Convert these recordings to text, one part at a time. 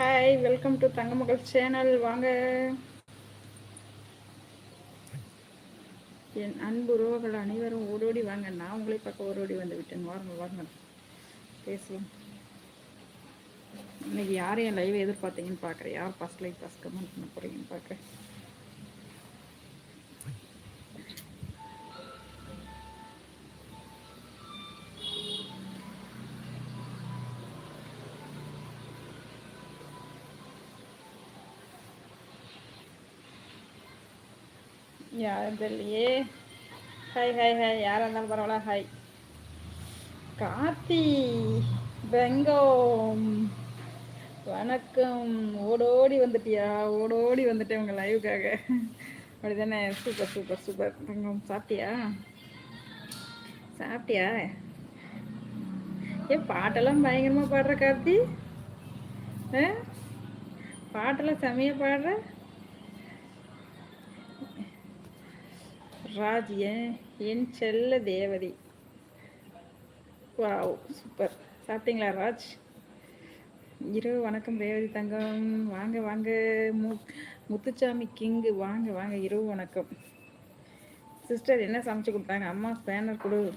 Hi welcome to Thangamagal channel வாங்க. என் அன்பு உறவுகள் அனைவரும் ஓடோடி வாங்க. நான் உங்களை பார்க்க ஓடோடி வந்து விட்டேன். வாங்க வாங்க பேசுவோம். இன்னைக்கு யார் என் லைவ் எதிர்பார்த்தீங்கன்னு பார்க்குறேன். யார் ஃபஸ்ட் லைக் ஃபஸ்ட் கமெண்ட் பண்ண போகிறீங்கன்னு பார்க்குறேன். யாரும் தெரியலையே ஹாய் ஹாய் ஹாய் யாராக இருந்தாலும் பரவாயில்ல ஹாய் கார்த்தி பெங்கம் வணக்கம் ஓடோடி வந்துட்டியா ஓடோடி வந்துட்டேன் உங்கள் லைவுக்காக அப்படிதானே சூப்பர் சூப்பர் சூப்பர் தங்கம் சாப்பிட்டியா சாப்பிட்டியா ஏன் பாட்டெல்லாம் பயங்கரமாக பாடுற கார்த்தி பாட்டெல்லாம் செமையாக பாடுற ராஜ் என் செல்ல தேவதி. Wow super. சாப்பிட்டீங்களா ராஜ்? இரவு வணக்கம் ரேவதி தங்கம். வாங்க வாங்க. மு முத்துச்சாமி கிங்கு வாங்க வாங்க. இரவு வணக்கம். சிஸ்டர் என்ன சமைச்சு கொடுத்தாங்க? அம்மா ஸ்பேனர் கொடு.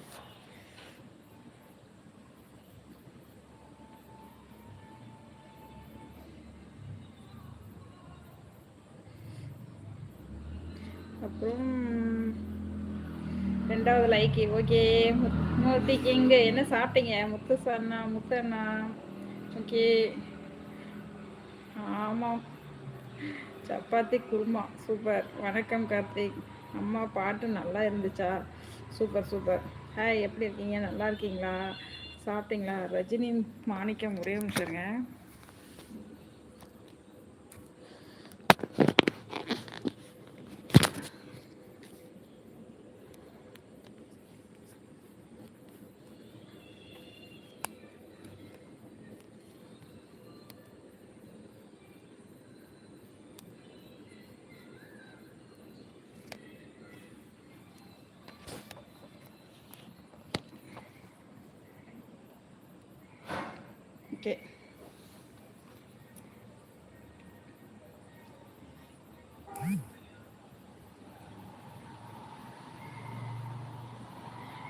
அப்புறம் ரெண்டாவது லைக்கு ஓகே மூர்த்திக்கு இங்கே என்ன சாப்பிட்டீங்க? முத்து அண்ணா முத்து அண்ணா ஓகே ஆமாம் சப்பாத்தி குருமா. சூப்பர் வணக்கம் கார்த்திக். அம்மா பாட்டு நல்லா இருந்துச்சா? சூப்பர் சூப்பர் ஹாய் எப்படி இருக்கீங்க? நல்லா இருக்கீங்களா? சாப்பிட்டீங்களா? ரஜினி மாணிக்கம் ஒரே நிமிஷங்க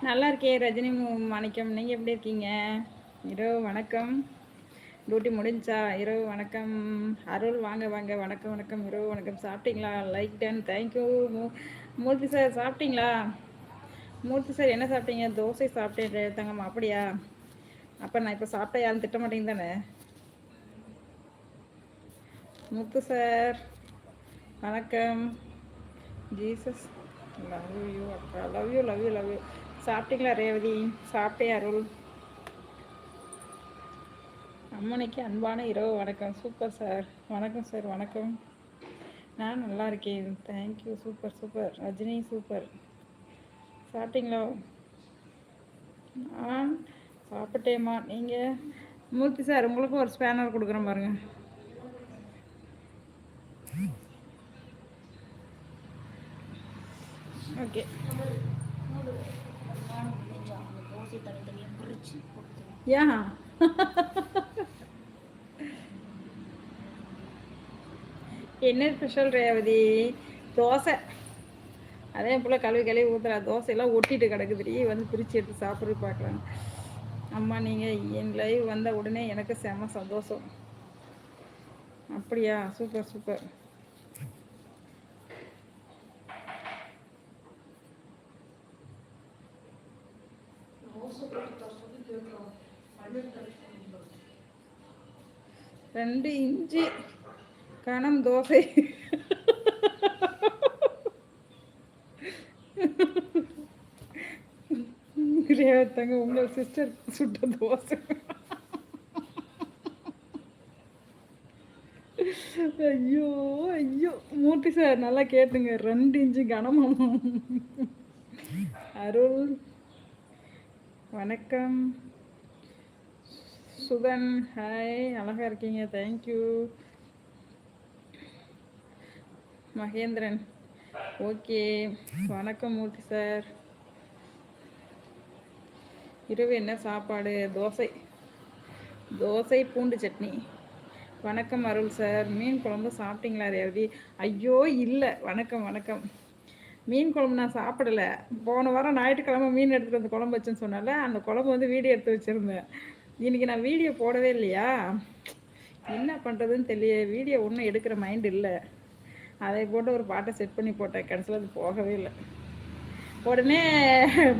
நல்லா இருக்கே ரஜினி மாணிக்கம் நீங்கள் எப்படி இருக்கீங்க? இரவு வணக்கம். டியூட்டி முடிஞ்சா இரவு வணக்கம். அருள் வாங்க வாங்க. வணக்கம் வணக்கம். இரவு வணக்கம். சாப்பிட்டீங்களா? லைக் டன் தேங்க்யூ மூ மூர்த்தி சார் சாப்பிட்டீங்களா? மூர்த்தி சார் என்ன சாப்பிட்டீங்க? தோசை சாப்பிட்டேன் தங்கம்மா அப்படியா? அப்போ நான் இப்போ சாப்பிட்டா யாரும் திட்ட மாட்டேங்க தானே? முத்து சார் வணக்கம். ஜீசஸ் லவ் யூ அக்கா love you love you love you சாப்பிட்டீங்களா ரேவதி? சாப்பிட்டே அருள்? அம்மனைக்கு அன்பான இரவு வணக்கம். Super sir. வணக்கம் சார் வணக்கம். நான் நல்லா இருக்கேன். Thank you super super. Rajini super. சாப்பிட்டீங்களா? நான் சாப்பிட்டேம்மா. நீங்கள் மூர்த்தி சார் உங்களுக்கும் ஒரு ஸ்பேனர் கொடுக்குறேன் பாருங்க. ஓகே ஏன் என்ன ஸ்பெஷல் ரேவதி தோசை. அதே போல் கழுவி கழுவி ஊற்றுறா தோசையெல்லாம் ஒட்டிட்டு கிடக்குதுடி. வந்து பிரித்து எடுத்து சாப்பிட்றது பார்க்கலாம் அம்மா நீங்கள் என் லைவ் வந்த உடனே எனக்கு செம சந்தோஷம். அப்படியா? சூப்பர் சூப்பர் ரெண்டு இஞ்சி கணம் தோசை. தங்க உங்கள் சிஸ்டர் சுட்ட தோசை. ஐயோ ஐயோ. மூர்த்தி சார் நல்லா கேட்டுங்க. ரெண்டு இன்ச்சு கனமாம் அருள். வணக்கம். சுதன் ஹாய் அழகா இருக்கீங்க தேங்க்யூ மகேந்திரன் ஓகே வணக்கம் மூர்த்தி சார் இரவு என்ன சாப்பாடு? தோசை. தோசை பூண்டு சட்னி. வணக்கம் அருள் சார் மீன் குழம்பு சாப்பிட்டீங்களா ரேவதி? ஐயோ இல்லை. வணக்கம் வணக்கம். மீன் குழம்பு நான் சாப்பிடல. போன வாரம் ஞாயிற்றுக்கிழமை மீன் எடுத்துகிட்டு வந்து குழம்பு வச்சுன்னு சொன்னால அந்த குழம்பு வந்து வீடியோ எடுத்து வச்சுருந்தேன். இன்றைக்கி நான் வீடியோ போடவே இல்லையா? என்ன பண்ணுறதுன்னு தெரியல வீடியோ ஒன்றும் எடுக்கிற மைண்ட் இல்லை. அதை போட்டு ஒரு பாட்டை செட் பண்ணி போட்டேன். கடைசியில் அது போகவே இல்லை. உடனே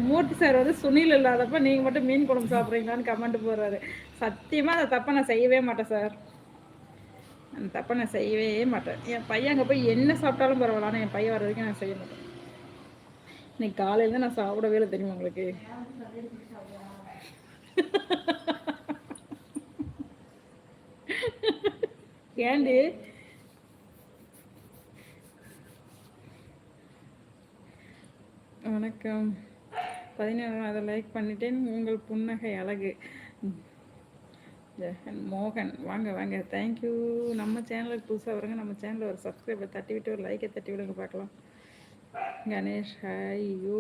மூர்த்தி சார் வந்து சுனில் இல்லாதப்ப நீங்கள் மட்டும் மீன் குழம்பு சாப்பிட்றீங்களான்னு கமெண்ட் போடுறாரு. சத்தியமாக அதை தப்பை நான் செய்யவே மாட்டேன் சார் அந்த தப்பை நான் செய்யவே மாட்டேன். என் பையன் அங்கே போய் என்ன சாப்பிட்டாலும் பரவாயில்ல. ஆனால் என் பையன் வர வரைக்கும் நான் செய்ய மாட்டேன். இன்னைக்கு காலையில் நான் சாப்பிடவே இல்லை தெரியுமா உங்களுக்கு? ஏண்டி? வணக்கம். பதினேழாவது லைக் பண்ணிட்டேன். உங்கள் புன்னகை அழகு. ஜெகன் மோகன் வாங்க வாங்க. தேங்க்யூ நம்ம சேனலுக்கு புதுசாக வருங்க நம்ம சேனலில் ஒரு சப்ஸ்கிரைபை தட்டி விட்டு ஒரு லைக்கை தட்டி விடுங்க பார்க்கலாம். Ganesh hi you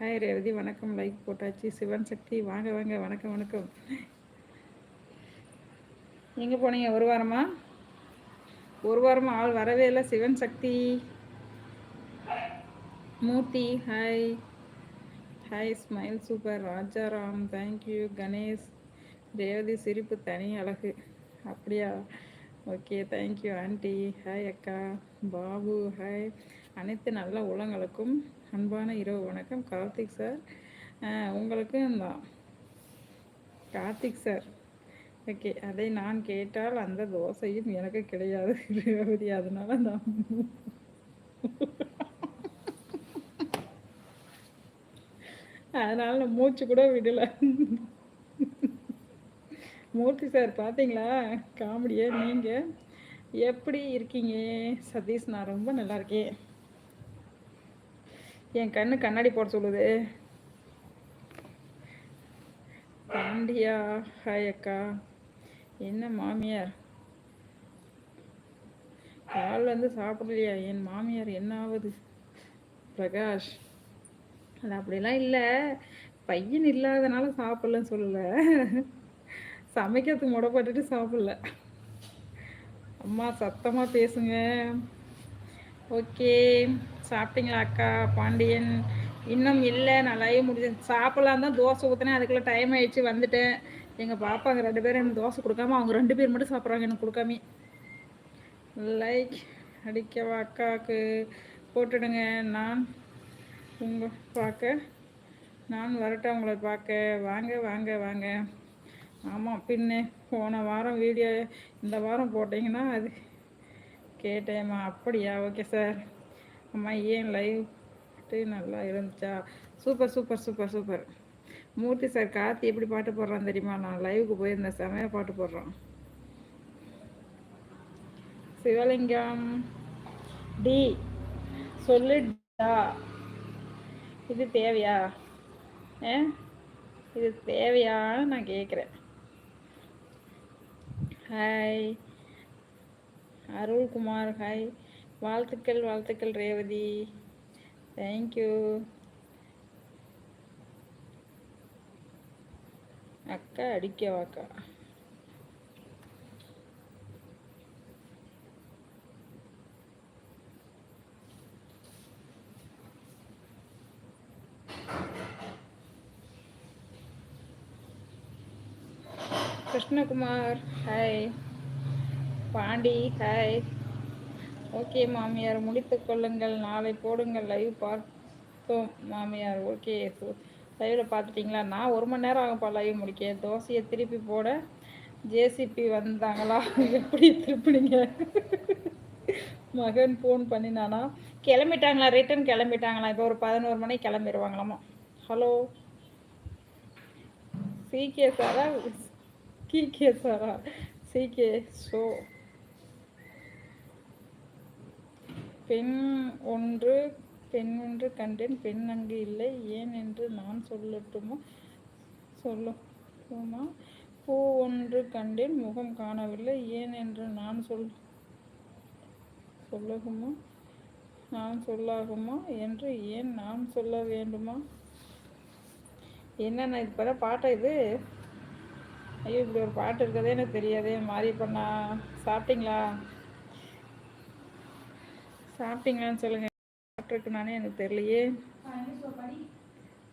hi Revathi வணக்கம். லைக் போட்டாச்சு. சிவன் சக்தி வாங்க வாங்க. வணக்கம் வணக்கம். எங்கே போனீங்க? ஒரு வாரமா? ஒரு வாரமாக ஆள் வரவே இல்லை. Sivan Sakthi. Murthy hi hi smile super Rajaram thank you Ganesh Revathi சிரிப்பு தனி அழகு. அப்படியா? ஓகே தேங்க்யூ ஆண்டி ஹாய் அக்கா. பாபு ஹாய் அனைத்து நல்ல உலங்களுக்கும் அன்பான இரவு வணக்கம். கார்த்திக் சார் உங்களுக்கும் தான் கார்த்திக் சார் ஓகே அதை நான் கேட்டால் அந்த தோசையும் எனக்கு கிடையாது. ரேவதி அதனால நான் அதனால நான் மூச்சு கூட விடலை. மூர்த்தி சார் பார்த்தீங்களா காமெடியை நீங்கள் எப்படி இருக்கீங்க? சதீஷ் நான் ரொம்ப நல்லா இருக்கேன். என் கண்ணு கண்ணாடி போட சொல்லுது. பாண்டியா ஹாய் அக்கா. என்ன மாமியார்? கால் வந்து சாப்பிடலையா? என் மாமியார் என்ன ஆகுது? பிரகாஷ். அது அப்படிலாம் இல்லை. பையன் இல்லாதனால சாப்பிட்லன்னு சொல்லலை. சமைக்கிறதுக்கு முடப்பட்டுட்டு சாப்பிடல. அம்மா சத்தமாக பேசுங்க. ஓகே. சாப்பிட்டீங்களா அக்கா? பாண்டியன் இன்னும் இல்லை நான் லைவ் முடிஞ்சேன் சாப்பிட்லாம் தான் தோசை ஊற்றினேன் அதுக்குள்ளே டைம் ஆயிடுச்சு வந்துட்டேன். எங்கள் பாப்பா அங்கே ரெண்டு பேரும் எனக்கு தோசை கொடுக்காம அவங்க ரெண்டு பேர் மட்டும் சாப்பிட்றாங்க எனக்கு கொடுக்காம. லைக் அடிக்கவா அக்காவுக்கு போட்டுடுங்க. நான் உங்கள் பார்க்க நான் வரட்டேன் உங்களை பார்க்க. வாங்க வாங்க வாங்க. ஆமாம் பின்ன போன வாரம் வீடியோ இந்த வாரம் போட்டிங்கன்னா அது கேட்டேம்மா. அப்படியா? ஓகே சார் அம்மா ஏன் லைவ் நல்லா இருந்துச்சா? Super super super super Murthy sir Karthi எப்படி பாட்டு போடுறான் தெரியுமா? நான் லைவுக்கு போயிருந்தேன். செமையாக பாட்டு போடுறான். சிவலிங்கம். டி சொல்லுடா இது தேவையா? ஏ? இது தேவையான்னு நான் கேட்குறேன் ஹாய் அருள்குமார் ஹாய் வாழ்த்துக்கள் வாழ்த்துக்கள் ரேவதி. தேங்க்யூ அக்கா அடிக்கவாக்கா Krishnakumar hi Pandi hi okay மாமியார் முடித்து கொள்ளுங்கள். நாளை போடுங்கள். லைவ் பார்த்தோம் மாமியார். ஓகே லைவில் பார்த்துட்டிங்களா? நான் ஒரு மணி நேரம் ஆகும்ப்பா லைவ் முடிக்க. தோசையை திருப்பி போட ஜேசிபி வந்தாங்களா? எப்படி திருப்பினீங்க? மகன் ஃபோன் பண்ணினானா? கிளம்பிட்டாங்களா? ரிட்டன் கிளம்பிட்டாங்களா? இப்போ ஒரு பதினோரு மணிக்கு கிளம்பிடுவாங்களாமா? ஹலோ சீக்கிய சாரா கீக்கே சாரா சிகே ஷோ பெண் ஒன்று பெண் ஒன்று கண்டேன் பெண் அங்கு இல்லை ஏன் என்று நான் சொல்லட்டுமா? சொல்லுமா பூ ஒன்று கண்டேன் முகம் காணவில்லை ஏன் என்று நான் சொல் சொல்லகுமா? நான் சொல்லாகுமா என்று ஏன் நான் சொல்ல வேண்டுமா? என்னென்ன இப்போ பாட்டை இது? ஐயோ இப்படி ஒரு பாட்டு இருக்கதே எனக்கு தெரியாதே மாறி பண்ணா சாப்பிட்டீங்களா? சாப்பிட்டீங்களான்னு சொல்லுங்கள் சாப்பிட்ருக்கு நானே எனக்கு தெரியலையே.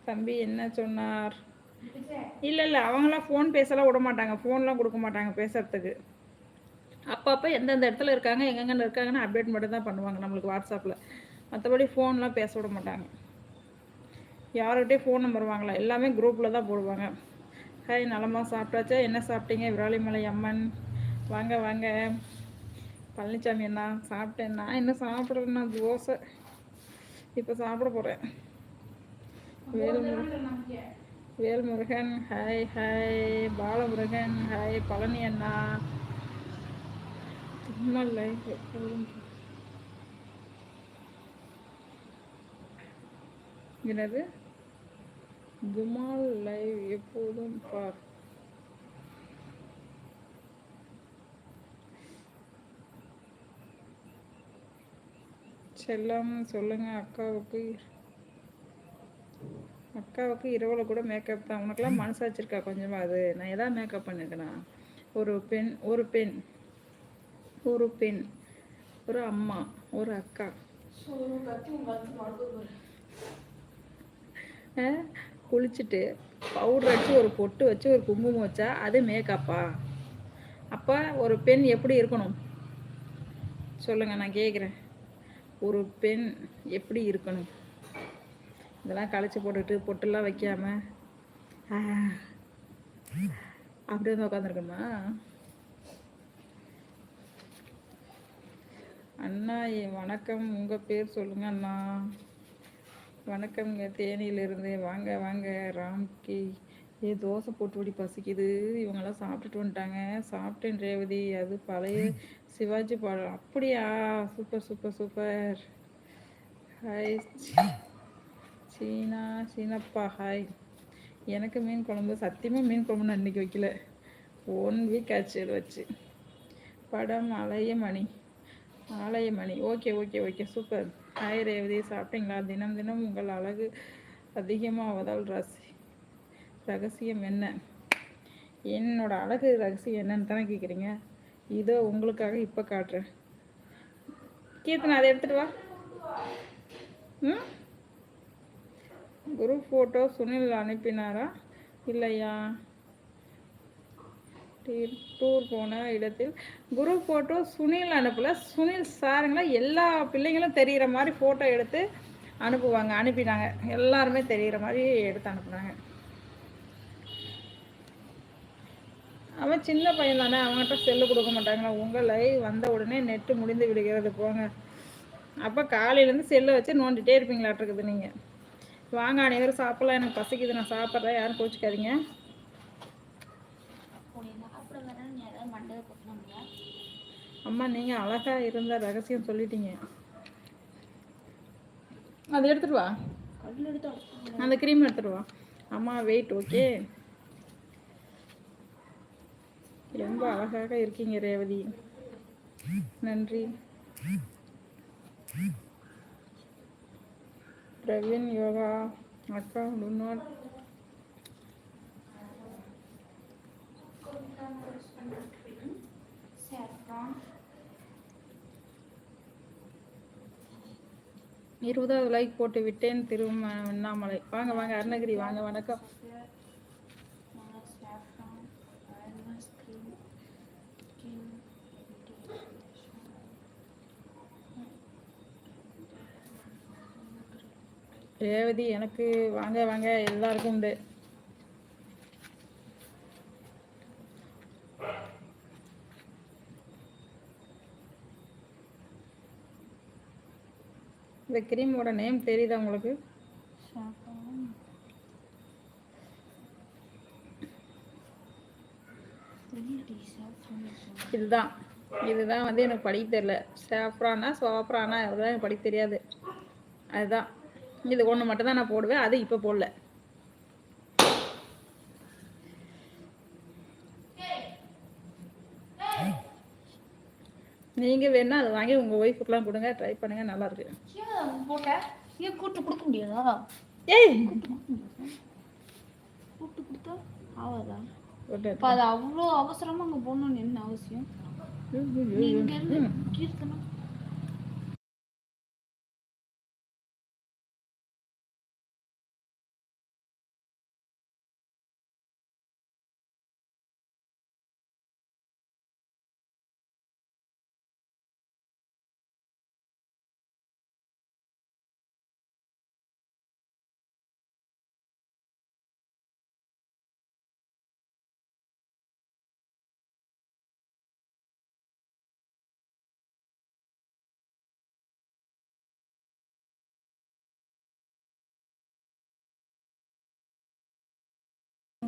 தம்பி என்ன சொன்னார்? இல்லை இல்லை அவங்களாம் ஃபோன் பேசலாம் விட மாட்டாங்க. ஃபோன்லாம் கொடுக்க மாட்டாங்க பேசுறதுக்கு. அப்பப்போ எந்தெந்த இடத்துல இருக்காங்க எங்கெங்கே இருக்காங்கன்னு அப்டேட் மட்டும் தான் பண்ணுவாங்க நம்மளுக்கு வாட்ஸ்அப்பில் மற்றபடி ஃபோன்லாம் பேச விட மாட்டாங்க. யார்கிட்டயும் ஃபோன் நம்பர் வாங்கலாம் எல்லாமே குரூப்பில் தான் போடுவாங்க. ஹாய் நலமாக சாப்பிட்டாச்சா? என்ன சாப்பிட்டீங்க? விராலிமலை அம்மன். வாங்க வாங்க. பழனிசாமி அண்ணா சாப்பிட்டேன். நான் என்ன சாப்பிட்றேன்னா தோசை. இப்போ சாப்பிட போகிறேன் Velmurugan. Velmurugan hi hi. Balamurugan hi. Palani அண்ணா. தும்மல்லை எப்போதும் என்னது? குமால் லைவ் எப்போதும் பார். செல்லம் சொல்லுங்க அக்காவுக்கு. அக்காவுக்கு இரவில் கூட மேக்கப் தான். உனக்கெல்லாம் மனசாச்சிருக்கா கொஞ்சமா கொஞ்சமாக அது? நான் எதாவது மேக்கப் பண்ணிருக்கேனா? ஒரு பெண் ஒரு பெண் ஒரு பெண் ஒரு அம்மா ஒரு அக்கா. குளிச்சுட்டு பவுடர் வச்சு ஒரு பொட்டு வச்சு ஒரு குங்குமம் வச்சா அது மேக்கப்பா அப்போ ஒரு பெண் எப்படி இருக்கணும்? சொல்லுங்க நான் கேட்குறேன் ஒரு பெண் எப்படி இருக்கணும்? இதெல்லாம் களைச்சி போட்டுட்டு பொட்டெல்லாம் வைக்காம அப்படியே வந்து உட்காந்துருக்கணுமா அண்ணா வணக்கம். உங்கள் பேர் சொல்லுங்க அண்ணா. வணக்கம்ங்க தேனியிலிருந்து. வாங்க வாங்க. ராம்கி ஏ தோசை போட்டு பசிக்குது. இவங்கெல்லாம் சாப்பிட்டுட்டு வந்துட்டாங்க. சாப்பிட்டேன் ரேவதி. அது பழைய சிவாஜி படம் அப்படியா? Super super super hi Seena Seenappa hi எனக்கு மீன் குழம்பு சத்தியமாக மீன் குழம்பு நான் வைக்கல. ஒன் வீக் ஆச்சு வச்சு. படம் Aalayamani Aalayamani. Okay okay okay super hi Revathi. சாப்பிட்டீங்களா? தினம் தினம் உங்கள் அழகு அதிகமாவதால் ரசி ரகசியம் என்ன? என்னோட அழகு ரகசியம் என்னன்னு தானே கேட்குறீங்க இதோ உங்களுக்காக இப்போ காட்டுறேன். கீர்த்தனா அதை எடுத்துகிட்டு வா. ம்? குரூப் ஃபோட்டோ சுனில் அனுப்பினாரா? இல்லையா? டீ- டூர் போன இடத்தில் குரூப் ஃபோட்டோ சுனில் அனுப்பல. சுனில் சாருங்களா எல்லா பிள்ளைங்களும் தெரிகிற மாதிரி ஃபோட்டோ எடுத்து அனுப்புவாங்க அனுப்பினாங்க. எல்லாருமே தெரிகிற மாதிரி எடுத்து அனுப்புனாங்க. அவன் சின்ன பையன் தானே அவங்ககிட்ட செல்லு கொடுக்க மாட்டாங்களா? உங்கள் லைவ் வந்த உடனே நெட்டு முடிந்து விடுகிறது போங்க. அப்போ காலையிலேருந்து செல்லை வச்சு நோண்டிகிட்டே இருப்பீங்களாட்டிருக்குது நீங்கள் வாங்க அனைவரும் சாப்பிட்லாம். எனக்கு பசிக்குது நான் சாப்பிட்றேன். யாரும் கோச்சிக்காதீங்க அம்மா நீங்கள் அழகாக இருந்த ரகசியம் சொல்லிட்டீங்க. அதை எடுத்துட்டு வா. அந்த க்ரீம் எடுத்துட்டு வா. அம்மா வெயிட் ஓகே ரொம்ப அழகாக இருக்கீங்க ரேவதி. நன்றி. பிரவீன் யோகா அக்கா do இருபதாவது லைக் போட்டு விட்டேன் திருவண்ணாமலை. வாங்க வாங்க அருணகிரி வாங்க வணக்கம். ரேவதி எனக்கு வாங்க வாங்க எல்லாருக்கும் உண்டு. இந்த கிரீமோட நேம் தெரியுதா உங்களுக்கு? இதுதான். இதுதான் வந்து எனக்கு படிக்க தெரியல. சாஃப்ரானா சோப்ரானா அதெல்லாம் எனக்கு படிக்க தெரியாது. அதுதான். இது ஒன்று மட்டும் தான் நான் போடுவேன். அது இப்போ போடல. நீங்கள் வேணா அதை வாங்கி உங்கள் ஒய்ஃபுக்கெலாம் கொடுங்க. ட்ரை பண்ணுங்க. நல்லா இருக்கு. ஏன் கூட்டு கொடுக்க முடியாதா ஏய்! கூட்டு கொடுத்தா ஆகாதா அது அவ்வளோ அவசரமா அங்க போகணும்னு என்ன அவசியம்? நீ இங்க இருந்து கீர்த்தனம்.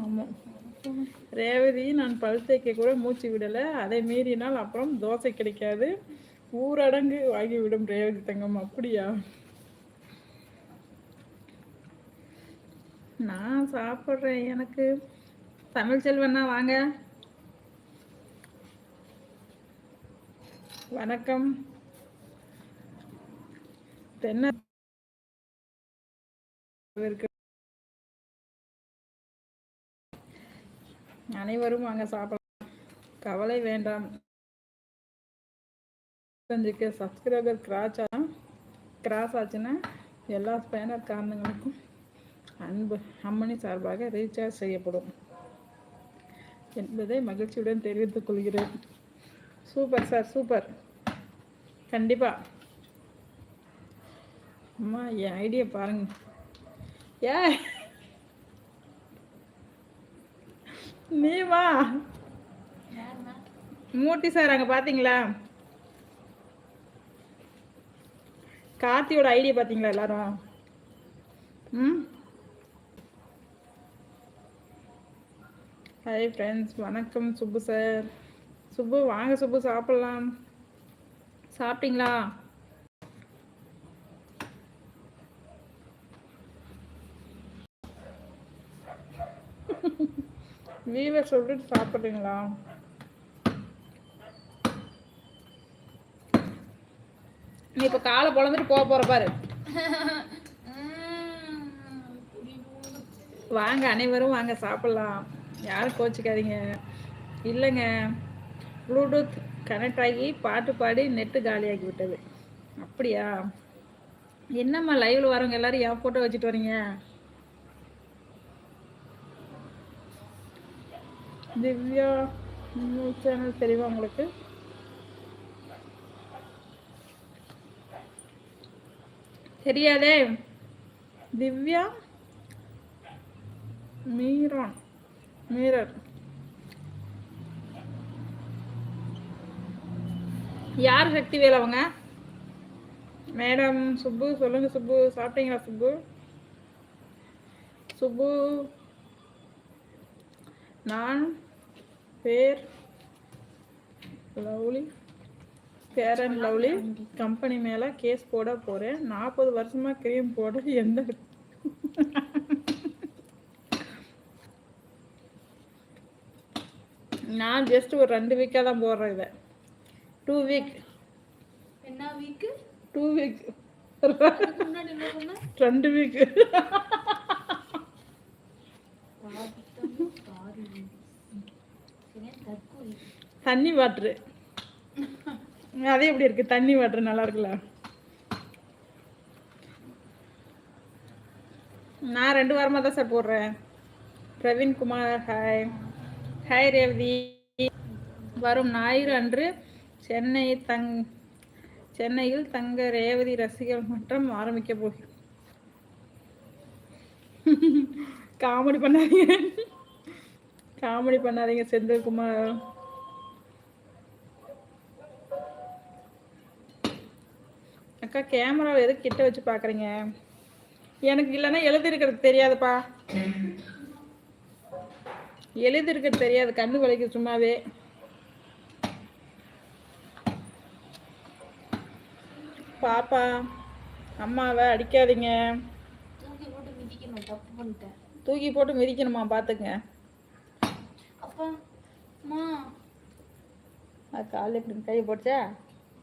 ஆமாம் ரேவதி நான் பல் தேய்க்க கூட மூச்சு விடலை. அதை மீறினால் அப்புறம் தோசை கிடைக்காது. ஊரடங்கு ஆகிவிடும் ரேவதி தங்கம். அப்படியா? நான் சாப்பிட்றேன். எனக்கு தமிழ் செல்வண்ணா வாங்க. வணக்கம். தென்ன அனைவரும் வாங்க சாப்பிடலாம். கவலை வேண்டாம். அஞ்சுக்கு சப்ஸ்கிரைபர் கிராச் கிராஸ் ஆச்சுன்னா எல்லா ஸ்பேனர் காரணங்களுக்கும் அன்பு அம்மணி சார்பாக ரீசார்ஜ் செய்யப்படும். என்பதை மகிழ்ச்சியுடன் தெரிவித்துக் கொள்கிறேன். சூப்பர் சார் சூப்பர் கண்டிப்பாக அம்மா என் ஐடியா பாருங்க. ஏ நீ வா. மூர்த்தி சார் அங்கே பார்த்தீங்களா கார்த்தியோட ஐடியா பார்த்தீங்களா எல்லாரும்? ம்? ஹாய் ஃப்ரெண்ட்ஸ் வணக்கம் சுப்பு சார். சுப்பு வாங்க சுப்பு சாப்பிட்லாம். சாப்பிட்டீங்களா? வீவர் சொல்லிட்டு சாப்பிட்றீங்களா? நீ இப்போ காலை பொழந்துட்டு போக போற பாரு. வாங்க அனைவரும் வாங்க சாப்பிடலாம். யாரும் கோச்சிக்காதீங்க. இல்லைங்க. ப்ளூடூத் கனெக்ட் ஆகி பாட்டு பாடி நெட்டு காலியாகி விட்டது. அப்படியா? என்னம்மா லைவில் வரவங்க எல்லாரும் என் ஃபோட்டோ வச்சுட்டு வரீங்க? திவ்யா நியூஸ் சேனல் தெரியுமா உங்களுக்கு? தெரியாதே. திவ்யா மீரான் மீரர். யார் சக்திவேல் அவங்க? மேடம் சுப்பு சொல்லுங்க சுப்பு. சாப்பிட்டீங்களா சுப்பு? சுப்பு. நான் பேர் lovely. Fair and lovely. Company மேலே கேஸ் போட போகிறேன் நாற்பது வருஷமாக க்ரீம் போட எந்த நான் ஜஸ்ட் ஒரு ரெண்டு வீக்காக தான் போடுறேன் இதை. டூ வீக் என்ன வீக்கு டூ வீக் ரெண்டு வீக் தண்ணி வாட்ரு. அது எப்படி இருக்கு? தண்ணி வாட்ரு நல்லா இருக்குல்ல? நான் ரெண்டு வாரமாக தான் சார் போடுறேன். Praveen Kumar hi hi Revathi. வரும் ஞாயிறு அன்று சென்னை தங் சென்னையில் தங்க ரேவதி ரசிகர் மன்றம் ஆரம்பிக்க போகிறேன் காமெடி பண்ணாதீங்க. காமெடி பண்ணாதீங்க செந்தில்குமார். அக்கா கேமராவை எதுக்கு கிட்ட வச்சு பார்க்குறீங்க எனக்கு இல்லைன்னா எழுதிருக்கிறது தெரியாதுப்பா. எழுதிருக்கிறது தெரியாது கண்ணு வலிக்கு சும்மாவே. பாப்பா அம்மாவை அடிக்காதீங்க. தூக்கி போட்டு மிதிக்கணும் போட்டு பார்த்துங்க காலையில் இப்படி கையை போச்சா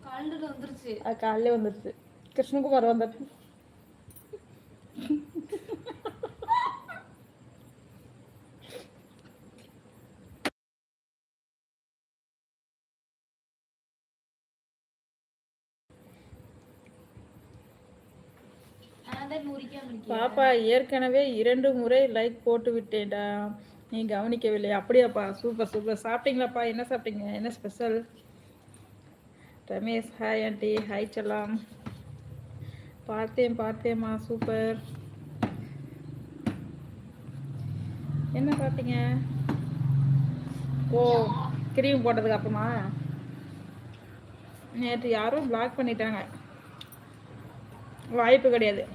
காலையில் வந்துருச்சு அது காலையில வந்துருச்சு கிருஷ்ணகுமார் வந்தார் பாப்பா ஏற்கனவே இரண்டு முறை லைக் போட்டு விட்டேன்டா நீ கவனிக்கவில்லை அப்படியாப்பா சூப்பர் சூப்பர் சாப்பிட்டீங்களாப்பா என்ன சாப்பிட்டீங்க என்ன special Ramesh hi aunty hi செல்லாம். பார்த்தேன் பார்த்தேம்மா சூப்பர் என்ன பார்த்தீங்க? ஓ கிரீம் போட்டதுக்கு அப்புறமா? நேற்று யாரும் பிளாக் பண்ணிட்டாங்க. வாய்ப்பு கிடையாது.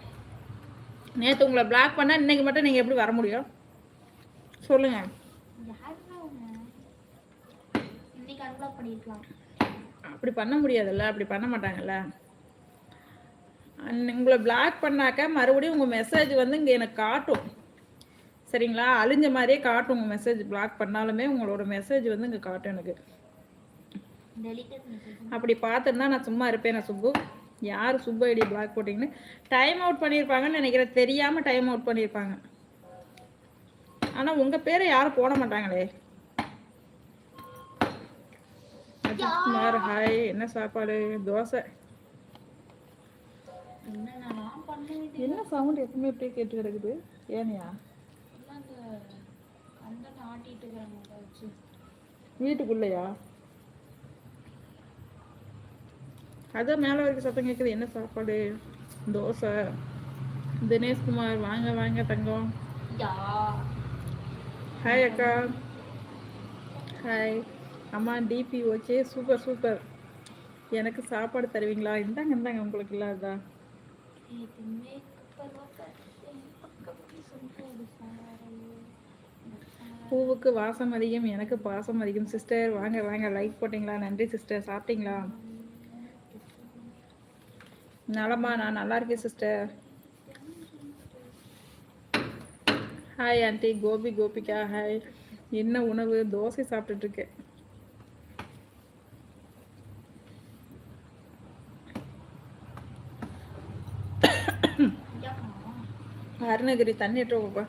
நேற்று உங்களை பிளாக் பண்ணால் இன்னைக்கு மட்டும் நீங்கள் எப்படி வர முடியும்? சொல்லுங்கள் யாருன்னா அவங்க இன்னைக்கு அன்பிளாக் பண்ணிருக்கலாம் அப்படி பண்ண முடியாதுல்ல அப்படி பண்ண மாட்டாங்கல்ல. உங்களை பிளாக் பண்ணாக்க மறுபடியும் உங்கள் மெசேஜ் வந்து இங்கே எனக்கு காட்டும். சரிங்களா? அழிஞ்ச மாதிரியே காட்டும் உங்கள் மெசேஜ் பிளாக் பண்ணாலுமே உங்களோட மெசேஜ் வந்து இங்கே காட்டும் எனக்கு. அப்படி பார்த்துருந்தா நான் சும்மா இருப்பேன் சுப்பு. யார் சுப்பு ஐடி பிளாக் போட்டிங்கன்னு? டைம் அவுட் பண்ணியிருப்பாங்கன்னு நினைக்கிறேன். தெரியாமல் டைம் அவுட் பண்ணியிருப்பாங்க. ஆனால் உங்கள் பேரை யாரும் போட மாட்டாங்களே. குமார் ஹாய். என்ன சாப்பாடு? தோசை. என்ன சவுண்ட் எப்பவுமே இப்படியே கேட்டு கிடக்குது? ஏனியா? வீட்டுக்குள்ளேயா? அதான் மேலே வரைக்கும் சத்தம் கேட்குது என்ன சாப்பாடு? தோசை. தினேஷ்குமார் வாங்க வாங்க தங்கம். ஹாய் அக்கா. ஹாய் அம்மா டிபி ஓகே சூப்பர் சூப்பர் எனக்கு சாப்பாடு தருவீங்களா? இந்தாங்க இந்தாங்க உங்களுக்கு இல்லாததா சாரையோ பூவுக்கு வாசம் அதிகம் எனக்கு பாசம் அதிகம். சிஸ்டர் வாங்க வாங்க. லைக் போட்டிங்களா? நன்றி சிஸ்டர் சாப்பிட்டீங்களா? நலமா நான் நல்லா இருக்கேன் sister hi aunty Gopi Gopika hi என்ன உணவு? தோசை சாப்பிட்டுட்டு இருக்கேன். அருணகிரி தண்ணி எடுத்து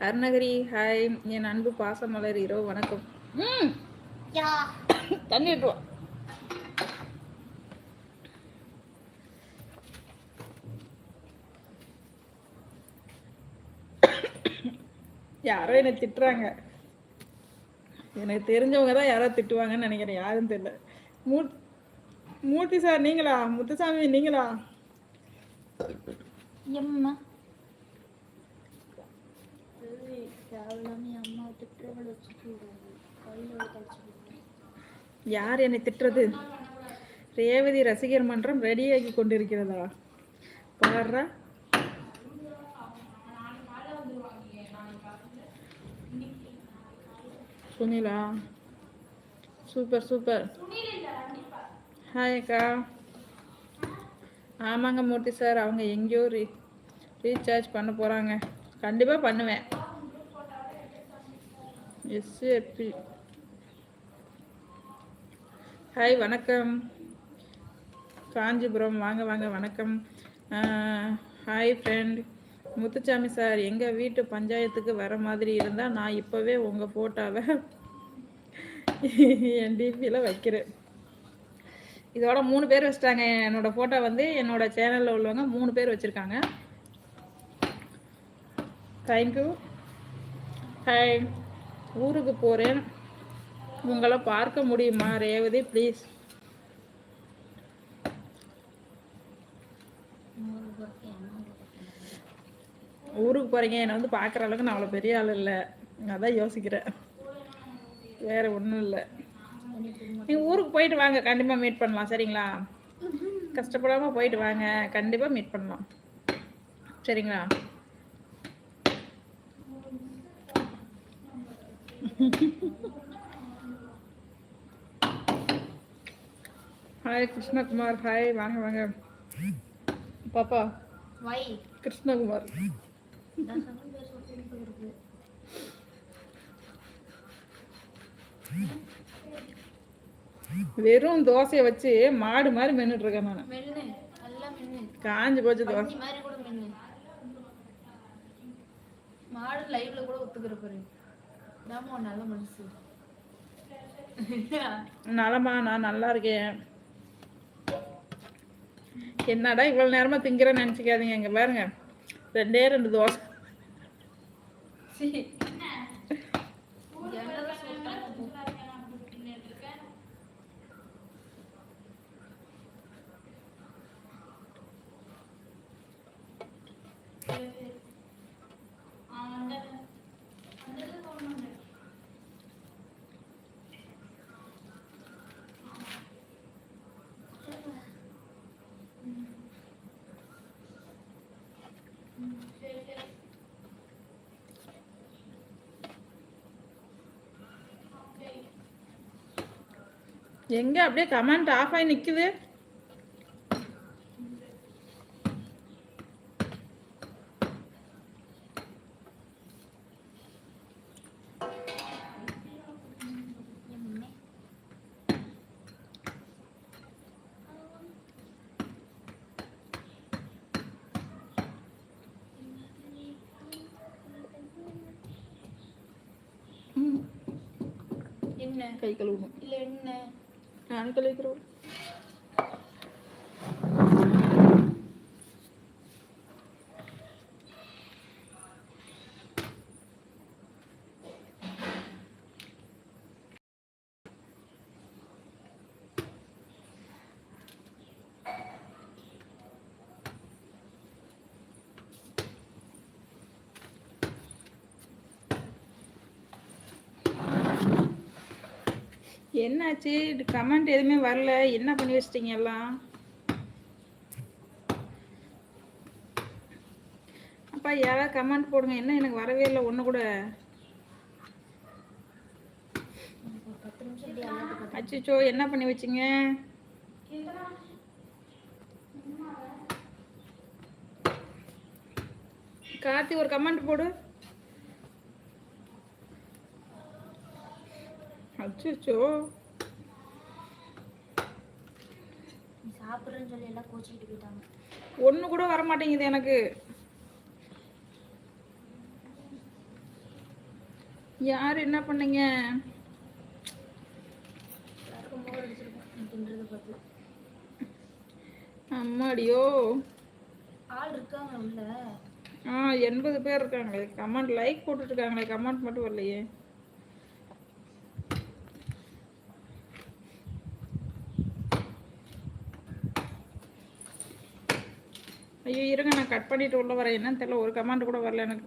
அருணகிரி ஹாய். என் அன்பு பாசமலர் இரவு வணக்கம். ம். தண்ணி. யாரோ என்னை திட்டுறாங்க. எனக்கு தெரிஞ்சவங்க தான் யாரோ திட்டுவாங்கன்னு நினைக்கிறேன். யாரும் தெரியல. மூ மூர்த்தி சார் நீங்களா? முத்துசாமி நீங்களா? எம்மா. யார் என்னை திட்டுறது? ரேவதி ரசிகர் மன்றம் ரெடியாகி கொண்டிருக்கிறதா? பாடுறா. சுனிலா. சூப்பர் சூப்பர் ஹாய் அக்கா. ஆமாங்க மூர்த்தி சார் அவங்க எங்கேயோ ரீ ரீசார்ஜ் பண்ண போகிறாங்க கண்டிப்பாக பண்ணுவேன். எஸ்எப்பி ஹாய் வணக்கம். காஞ்சிபுரம். வாங்க வாங்க வணக்கம். ஹாய் ஃப்ரெண்ட் முத்துச்சாமி சார் எங்கள் வீட்டு பஞ்சாயத்துக்கு வர மாதிரி இருந்தால் நான் இப்போவே உங்கள் ஃபோட்டோவை என் டிபியில் வைக்கிறேன். இதோட மூணு பேர் வச்சிட்டாங்க. என்னோட ஃபோட்டோ வந்து என்னோட சேனலில் உள்ளவங்க மூணு பேர் வச்சுருக்காங்க. தேங்க்யூ ஹாய் ஊருக்கு போகிறேன் உங்களை பார்க்க முடியுமா? ரேவதி ப்ளீஸ் ஊருக்கு போகிறீங்க என்னை வந்து பார்க்குற அளவுக்கு நான் அவ்வளோ பெரிய ஆள் இல்லை. அதான் யோசிக்கிறேன். வேற ஒன்றும் இல்லை. நீங்கள் ஊருக்கு போயிட்டு வாங்க. கண்டிப்பாக மீட் பண்ணலாம். சரிங்களா? கஷ்டப்படாமல் போயிட்டு வாங்க. கண்டிப்பாக மீட் பண்ணலாம். சரிங்களா? ஹாய் கிருஷ்ணகுமார் ஹாய் வாங்க வாங்க. பாப்பா. வை கிருஷ்ணகுமார் நான் சொன்ன பேர் சொல்லிட்டு இருக்கு வெறும் தோசையை வச்சு மாடு மாதிரி மென்னுட்டு இருக்கேன் நான். காஞ்சி போச்சு தோசை. மாடு லைவ்ல கூட ஒத்துக்கிற பாரு. நல்ல மனசு. நலமா நான் நல்லா இருக்கேன். என்னடா இவ்வளோ நேரமாக திங்கிறேன்னு நினச்சிக்காதீங்க இங்கே பாருங்க. ரெண்டே ரெண்டு தோசை. எங்கே அப்படியே கமெண்ட் ஆஃப் ஆகி நிற்குது ம், என்ன? கை கழுவணும் இல்ல என்ன? நான் என்னாச்சு? கமெண்ட் எதுவுமே வரல. என்ன பண்ணி வச்சிட்டீங்க எல்லாம்? அப்பா யாராவது கமெண்ட் போடுங்க. என்ன எனக்கு வரவே இல்லை. ஒன்று கூட. அச்சோ என்ன பண்ணி வச்சிங்க? கார்த்தி ஒரு கமெண்ட் போடு. அச்சோ நீ சாப்பிட்றேன்னு சொல்லி எல்லாம் கோச்சிக்கிட்டு போயிட்டாங்க. ஒன்று கூட வர மாட்டேங்குது எனக்கு. யார் என்ன பண்ணீங்க? அம்மாடியோ. ஆள் இருக்காங்க உள்ள. ஆ எண்பது பேர் இருக்காங்களே. கமெண்ட் லைக் போட்டுட்டு இருக்காங்களே. கமெண்ட் மட்டும் வரலையே. ஐயோ இருங்க நான் கட் பண்ணிட்டு உள்ள வரேன். என்னன்னு தெரியல ஒரு கமெண்ட் கூட வரல எனக்கு.